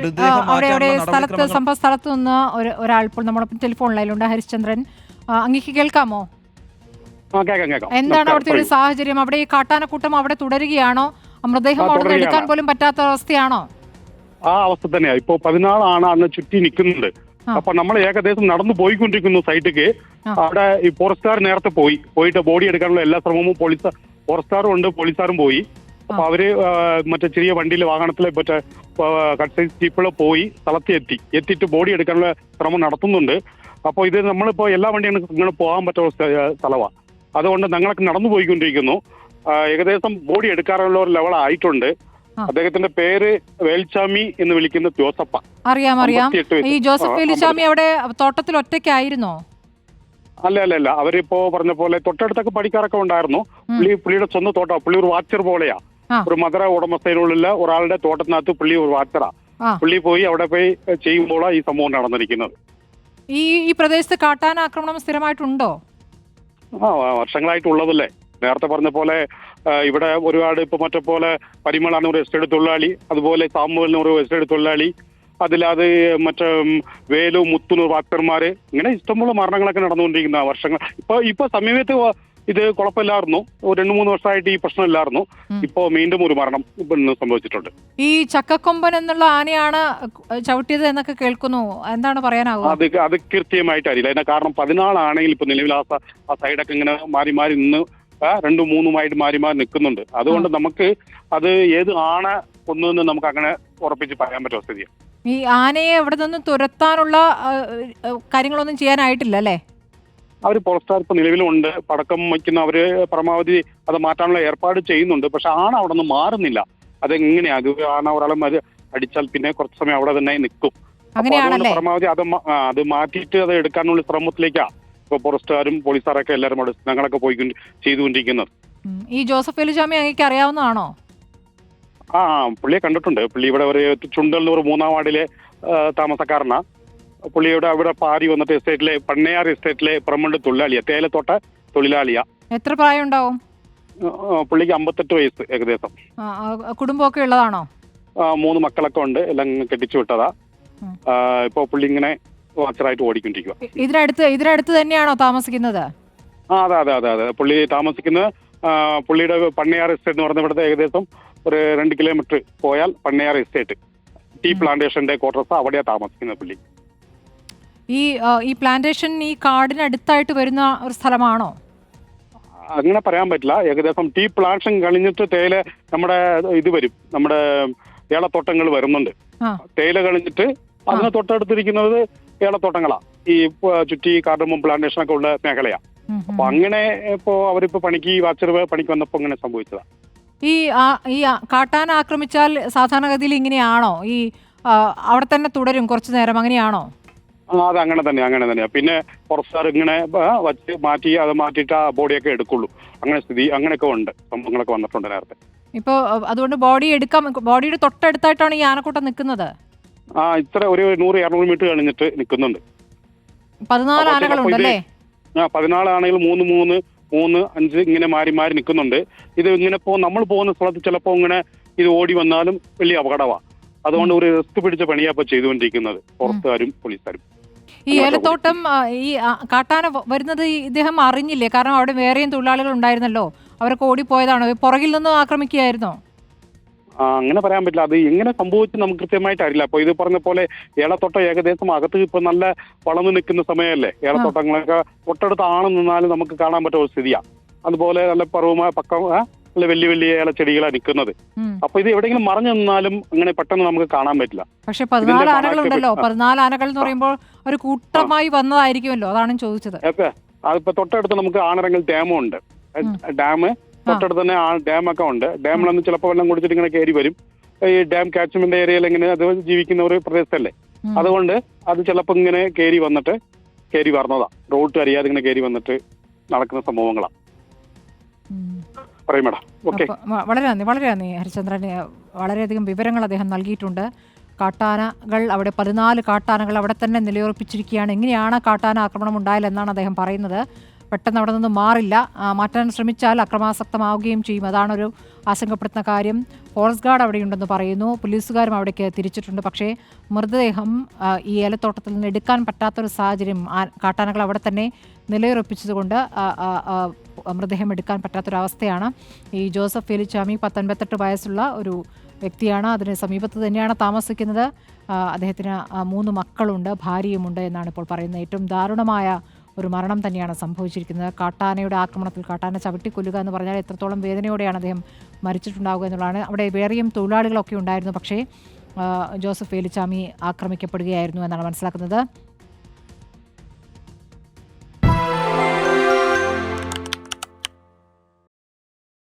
അവിടെ അവിടെ സ്ഥലത്ത് സംഭവ സ്ഥലത്ത് നിന്ന് ഒരു ഒരാൾ ഇപ്പോൾ നമ്മളൊപ്പം ടെലിഫോൺ ലൈനിലുണ്ട് ഹരിശ്ചന്ദ്രൻ. അങ്ങേക്ക് കേൾക്കാമോ? ആ കേൾക്കാം കേൾക്കാം. എന്താണ് അവിടുത്തെ ഒരു. സാഹചര്യം? അവിടെ ഈ കാട്ടാനക്കൂട്ടം അവിടെ തുടരുകയാണോ? മൃതദേഹം അവിടെ നിന്ന് എടുക്കാൻ പോലും പറ്റാത്ത അവസ്ഥയാണോ? ആ അവസ്ഥ തന്നെയാ. ഇപ്പൊ പതിനാളാണ് അന്ന് ചുറ്റി നിൽക്കുന്നുണ്ട് ആ. അപ്പൊ നമ്മൾ ഏകദേശം നടന്നു പോയിക്കൊണ്ടിരിക്കുന്നു സൈറ്റിക്ക്. അവിടെ ഈ ഫോറസ്റ്റുകാർ നേരത്തെ പോയി. പോയിട്ട് ബോഡി എടുക്കാനുള്ള എല്ലാ ശ്രമവും പോലീസ് ഫോറസ്റ്റുകാരും ഉണ്ട് പോലീസുകാരും പോയി. അപ്പൊ അവർ മറ്റേ ചെറിയ വണ്ടിയിൽ വാഹനത്തിലെ മറ്റേ കട്ട്സൈസ് ജീപ്പിൽ പോയി സ്ഥലത്ത് എത്തി. എത്തിയിട്ട് ബോഡി എടുക്കാനുള്ള ശ്രമം നടത്തുന്നുണ്ട്. അപ്പോൾ ഇത് നമ്മളിപ്പോ എല്ലാ വണ്ടിയും ഇങ്ങനെ പോകാൻ പറ്റുന്ന സ്ഥ- സ്ഥലമാണ് അതുകൊണ്ട് ഞങ്ങളൊക്കെ നടന്നു പോയിക്കൊണ്ടിരിക്കുന്നു. ഏകദേശം ബോഡി എടുക്കാറുള്ള ഒരു ലെവൽ ആയിട്ടുണ്ട്. അദ്ദേഹത്തിന്റെ പേര് വേൽച്ചാമി എന്ന് വിളിക്കുന്ന ജോസപ്പ. അറിയാം അറിയാം. ഈ ജോസഫ് വേലിച്ചാമി അവിടെ തോട്ടത്തിൽ ഒറ്റയ്ക്കായിരുന്നോ? അല്ല അല്ല അല്ല. അവരിപ്പോ പറഞ്ഞ പോലെ തൊട്ടടുത്തൊക്കെ പഠിക്കാറൊക്കെ ഉണ്ടായിരുന്നു. പുള്ളി പുള്ളിയുടെ സ്വന്തം തോട്ടം. പുള്ളി ഒരു വാച്ചർ പോലെയാ. ഒരു മദറ ഉടമസ്ഥയിലുള്ള ഒരാളുടെ തോട്ടത്തിനകത്ത് പുള്ളി ഒരു വാച്ചറാ. പുള്ളി പോയി അവിടെ പോയി ചെയ്യുമ്പോഴാണ് ഈ സംഭവം നടന്നിരിക്കുന്നത്. ഈ ഈ പ്രദേശത്ത് കാട്ടാന ആക്രമണം സ്ഥിരമായിട്ടുണ്ടോ? ആ വർഷങ്ങളായിട്ടുള്ളതല്ലേ. നേരത്തെ പറഞ്ഞ പോലെ ഇവിടെ ഒരുപാട് ഇപ്പൊ മറ്റേ പോലെ പരിമളാണ് ഒരു എസ്റ്റേറ്റ് തൊഴിലാളി അതുപോലെ സാമുവലിന് ഒരു എസ്റ്റേറ്റ് തൊഴിലാളി അതില്ലാതെ മറ്റേ വേലു മുത്തുനൂർ വാക്ടർമാര് ഇങ്ങനെ ഇഷ്ടംപോലെ മരണങ്ങളൊക്കെ നടന്നുകൊണ്ടിരിക്കുന്ന വർഷങ്ങൾ. ഇപ്പൊ ഇപ്പൊ സമീപത്ത് ഇത് കുഴപ്പമില്ലായിരുന്നു. ഒരു രണ്ട് മൂന്ന് വർഷമായിട്ട് ഈ പ്രശ്നമില്ലായിരുന്നു. ഇപ്പോ വീണ്ടും ഒരു മരണം സംഭവിച്ചിട്ടുണ്ട്. ഈ ചക്കക്കൊമ്പൻ എന്നുള്ള ആനയാണ് ചവിട്ടിയത് എന്നൊക്കെ കേൾക്കുന്നു. എന്താണ് പറയാനാവുക? അത് അത് കൃത്യമായിട്ട് അറിയില്ല. അതിന്റെ കാരണം പതിനാളാണെങ്കിൽ ഇപ്പൊ നിലവിൽ ആ സൈഡൊക്കെ ഇങ്ങനെ മാറി മാറി നിന്ന് രണ്ടും മൂന്നുമായിട്ട് മാറി മാറി നിൽക്കുന്നുണ്ട്. അതുകൊണ്ട് നമുക്ക് അത് ഏത് ആണ ഒന്നെന്ന് നമുക്ക് അങ്ങനെ ഉറപ്പിച്ച് പറയാൻ പറ്റുന്ന സ്ഥിതിയാണ്. ഈ ആനയെ അവിടെ നിന്ന് തുരത്താനുള്ള കാര്യങ്ങളൊന്നും ചെയ്യാനായിട്ടില്ല അല്ലേ? അവർ ഇപ്പൊ നിലവിലുണ്ട്. പടക്കം വയ്ക്കുന്ന അവർ പരമാവധി അത് മാറ്റാനുള്ള ഏർപ്പാട് ചെയ്യുന്നുണ്ട്. പക്ഷെ ആണ് അവിടെ നിന്ന് മാറുന്നില്ല അതെങ്ങനെയാ അത് ആണ ഒരാളെ അത് അടിച്ചാൽ പിന്നെ കുറച്ച് സമയം അവിടെ തന്നെ നിൽക്കും. അങ്ങനെയാണല്ലേ? പരമാവധി അത് അത് മാറ്റിയിട്ട് അത് എടുക്കാനുള്ള ശ്രമത്തിലേക്കാ ഇപ്പൊ ഫോറസ്റ്റുകാരും പോലീസുകാരൊക്കെ എല്ലാവരും അവിടെ ഞങ്ങളൊക്കെ പോയി ചെയ്തുകൊണ്ടിരിക്കുന്നത്. ഈ ജോസഫ് എലിജാമി അങ്ങേക്ക് അറിയാവുന്നതാണോ? ആ പുള്ളിയെ കണ്ടിട്ടുണ്ട്. പുള്ളി ഇവിടെ ഒരു ചുണ്ടല്ലൂർ മൂന്നാം വാർഡിലെ താമസക്കാരനാ. പുള്ളിയുടെ അവിടെ പാരി വന്നിട്ട് എസ്റ്റേറ്റിലെ പണ്ണയാർ എസ്റ്റേറ്റിലെ പ്രമണ്ട് തൊഴിലാളിയാ തേലത്തോട്ട തൊഴിലാളിയാ. എത്ര പ്രായം ഉണ്ടാവും പുള്ളിക്ക് അമ്പത്തെട്ട് വയസ്സ് ഏകദേശം. കുടുംബമൊക്കെ ഉള്ളതാണോ? മൂന്ന് മക്കളൊക്കെ ഉണ്ട് എല്ലാം കെട്ടിച്ചു വിട്ടതാ. ഇപ്പൊ പുള്ളി ഇങ്ങനെ വാച്ചറായിട്ട് ഓടിക്കൊണ്ടിരിക്കുക ഇതിനടുത്ത് ഇതിനടുത്ത് തന്നെയാണോ താമസിക്കുന്നത്? ആ അതെ അതെ അതെ അതെ. പുള്ളി താമസിക്കുന്നത് പുള്ളിയുടെ പണ്ണയാർ എസ്റ്റേറ്റ് എന്ന് പറഞ്ഞ ഇവിടുത്തെ ഏകദേശം ഒരു രണ്ട് കിലോമീറ്റർ പോയാൽ പണ്ണയാർ എസ്റ്റേറ്റ് ടീ പ്ലാന്റേഷന്റെ ക്വാർട്ടേഴ്സ് അവിടെയാണ് താമസിക്കുന്നത് പുള്ളി. ഈ ഈ പ്ലാന്റേഷൻ ഈ കാടിനടുത്തായിട്ട് വരുന്ന ഒരു സ്ഥലമാണോ? അങ്ങനെ പറയാൻ പറ്റില്ല. ഏകദേശം ടീ പ്ലാന്റേഷൻ കഴിഞ്ഞിട്ട് തേയില നമ്മുടെ ഇത് വരും. നമ്മുടെ ഏളത്തോട്ടങ്ങൾ വരുന്നുണ്ട്. തേയില കഴിഞ്ഞിട്ട് അതിന് തൊട്ടടുത്തിരിക്കുന്നത് ഏളത്തോട്ടങ്ങളാ ഈ ചുറ്റി കാർഡമം പ്ലാന്റേഷൻ ഒക്കെ ഉള്ള മേഖലയാ. അപ്പൊ അങ്ങനെ ഇപ്പോ അവരിപ്പോ പണിക്ക് വാച്ചർ പണിക്ക് വന്നപ്പോ അങ്ങനെ സംഭവിച്ചതാ. ഈ ഈ കാട്ടാൻ ആക്രമിച്ചാൽ സാധാരണഗതിയിൽ ഇങ്ങനെയാണോ? ഈ അവിടെ തന്നെ തുടരും കുറച്ചു നേരം. അങ്ങനെയാണോ? അത് അങ്ങനെ തന്നെ അങ്ങനെ തന്നെയാ പിന്നെ പുറത്താർ ഇങ്ങനെ വച്ച് മാറ്റി അത് മാറ്റിയിട്ട് ആ ബോഡിയൊക്കെ എടുക്കുള്ളൂ. അങ്ങനെ സ്ഥിതി അങ്ങനെയൊക്കെ ഉണ്ട്. സംഭവങ്ങളൊക്കെ വന്നിട്ടുണ്ട് നേരത്തെ. ഇപ്പോ അതുകൊണ്ട് ബോഡി എടുക്കാം ബോഡിയുടെ തൊട്ടടുത്തായിട്ടാണ് ഈ ആനക്കൂട്ടം നിൽക്കുന്നത്? ആ ഇത്ര ഒരു നൂറ് ഇരുന്നൂറ് മീറ്റർ കഴിഞ്ഞിട്ട് നിൽക്കുന്നുണ്ട്. പതിനാല് ആനകളുണ്ടല്ലേ ആ പതിനാലാണെങ്കിൽ മൂന്ന് മൂന്ന് മൂന്ന് അഞ്ച് ഇങ്ങനെ മാറി മാറി നിൽക്കുന്നുണ്ട്. ഇത് ഇങ്ങനെ പോ നമ്മൾ പോകുന്ന സ്ഥലത്ത് ചിലപ്പോൾ ഇങ്ങനെ ഇത് ഓടി വന്നാലും വലിയ അപകടമാണ് അതുകൊണ്ട് ഒരു റിസ്ക് പിടിച്ച പണിയാ ഇപ്പൊ ചെയ്തുകൊണ്ടിരിക്കുന്നത്. പുറത്തുകാരും പോലീസുകാരും. ഈ ഏലത്തോട്ടം ഈ കാട്ടാന വരുന്നത് ഇദ്ദേഹം അറിഞ്ഞില്ലേ? കാരണം അവിടെ വേറെയും തൊഴിലാളികൾ ഉണ്ടായിരുന്നല്ലോ. അവരൊക്കെ ഓടിപ്പോയതാണോ. പുറകിൽ നിന്ന് ആക്രമിക്കുകയായിരുന്നോ? ആ, അങ്ങനെ പറയാൻ പറ്റില്ല. അത് എങ്ങനെ സംഭവിച്ചു നമുക്ക് കൃത്യമായിട്ട് അറിയില്ല. അപ്പൊ ഇത് പറഞ്ഞ പോലെ ഏലത്തോട്ടം ഏകദേശം അകത്ത് ഇപ്പൊ നല്ല വളർന്നു നിൽക്കുന്ന സമയമല്ലേ? ആണ് നിന്നാലും നമുക്ക് കാണാൻ പറ്റുന്ന ഒരു സ്ഥിതിയാണ് അതുപോലെ നല്ല പർവമായ പക്കം ആ, നല്ല വലിയ വലിയ ഏലച്ചെടികളാണ് നിൽക്കുന്നത്. അപ്പൊ ഇത് എവിടെയെങ്കിലും മറഞ്ഞു നിന്നാലും അങ്ങനെ പെട്ടെന്ന് നമുക്ക് കാണാൻ പറ്റില്ല. പക്ഷെ പതിനാല് ആനകളുണ്ടല്ലോ. പതിനാല് ആനകൾ എന്ന് പറയുമ്പോൾ ഒരു കൂട്ടമായി വന്നതായിരിക്കുമല്ലോ. അതാണ് ചോദിച്ചത്. അതിപ്പോ തൊട്ടടുത്ത് നമുക്ക് ആനറങ്ങൾ ഡാമും ഉണ്ട്. ഡാം തൊട്ടടുത്ത് തന്നെ ഡാമൊക്കെ ഉണ്ട്. ഡാമിലൊന്ന് ചിലപ്പോൾ വെള്ളം കുടിച്ചിട്ട് ഇങ്ങനെ കയറി വരും. ഈ ഡാം കാച്ച്മെന്റ് ഏരിയയിൽ ഇങ്ങനെ അത് ജീവിക്കുന്ന ഒരു പ്രദേശത്തല്ലേ? അതുകൊണ്ട് അത് ചിലപ്പോൾ ഇങ്ങനെ കയറി വന്നിട്ട് കയറി വരുന്നതാ റോഡ് അറിയാതെ ഇങ്ങനെ കയറി വന്നിട്ട് നടക്കുന്ന സംഭവങ്ങളാ. ഉം. പറയും മേഡം. ഓക്കെ. വളരെ നന്ദി വളരെ നന്ദി ഹരിചന്ദ്രൻ വളരെയധികം വിവരങ്ങൾ അദ്ദേഹം നൽകിയിട്ടുണ്ട്. കാട്ടാനകൾ അവിടെ പതിനാല് കാട്ടാനകൾ അവിടെ തന്നെ നിലയുറപ്പിച്ചിരിക്കുകയാണ്. എങ്ങനെയാണ് കാട്ടാന ആക്രമണം ഉണ്ടായാലെന്നാണ് അദ്ദേഹം പറയുന്നത്. പെട്ടെന്ന് അവിടെ നിന്ന് മാറില്ല. മാറ്റാൻ ശ്രമിച്ചാൽ അക്രമാസക്തമാവുകയും ചെയ്യും. അതാണൊരു ആശങ്കപ്പെടുത്തുന്ന കാര്യം. ഫോറസ്റ്റ് ഗാർഡ് അവിടെയുണ്ടെന്ന് പറയുന്നു. പോലീസുകാരും അവിടേക്ക് തിരിച്ചിട്ടുണ്ട്. പക്ഷേ മൃതദേഹം ഈ ഏലത്തോട്ടത്തിൽ നിന്ന് എടുക്കാൻ പറ്റാത്തൊരു സാഹചര്യം കാട്ടാനകൾ അവിടെ തന്നെ നിലയുറപ്പിച്ചതുകൊണ്ട് മൃതദേഹം എടുക്കാൻ പറ്റാത്തൊരവസ്ഥയാണ് ഈ ജോസഫ് ഫെലിച്ചാമി പത്തൊൻപത്തെട്ട് വയസ്സുള്ള ഒരു വ്യക്തിയാണ്. അതിന് സമീപത്ത് തന്നെയാണ് താമസിക്കുന്നത്. അദ്ദേഹത്തിന് മൂന്ന് മക്കളുണ്ട് ഭാര്യയുമുണ്ട് എന്നാണ് ഇപ്പോൾ പറയുന്നത്. ഏറ്റവും ദാരുണമായ ഒരു മരണം തന്നെയാണ് സംഭവിച്ചിരിക്കുന്നത്. കാട്ടാനയുടെ ആക്രമണത്തിൽ കാട്ടാന ചവിട്ടിക്കൊല്ലുക എന്ന് പറഞ്ഞാൽ എത്രത്തോളം വേദനയോടെയാണ് അദ്ദേഹം മരിച്ചിട്ടുണ്ടാവുക എന്നുള്ളതാണ്. അവിടെ വേറെയും തൊഴിലാളികളൊക്കെ ഉണ്ടായിരുന്നു. പക്ഷേ ജോസഫ് വേലിച്ചാമി ആക്രമിക്കപ്പെടുകയായിരുന്നു എന്നാണ് മനസ്സിലാക്കുന്നത്.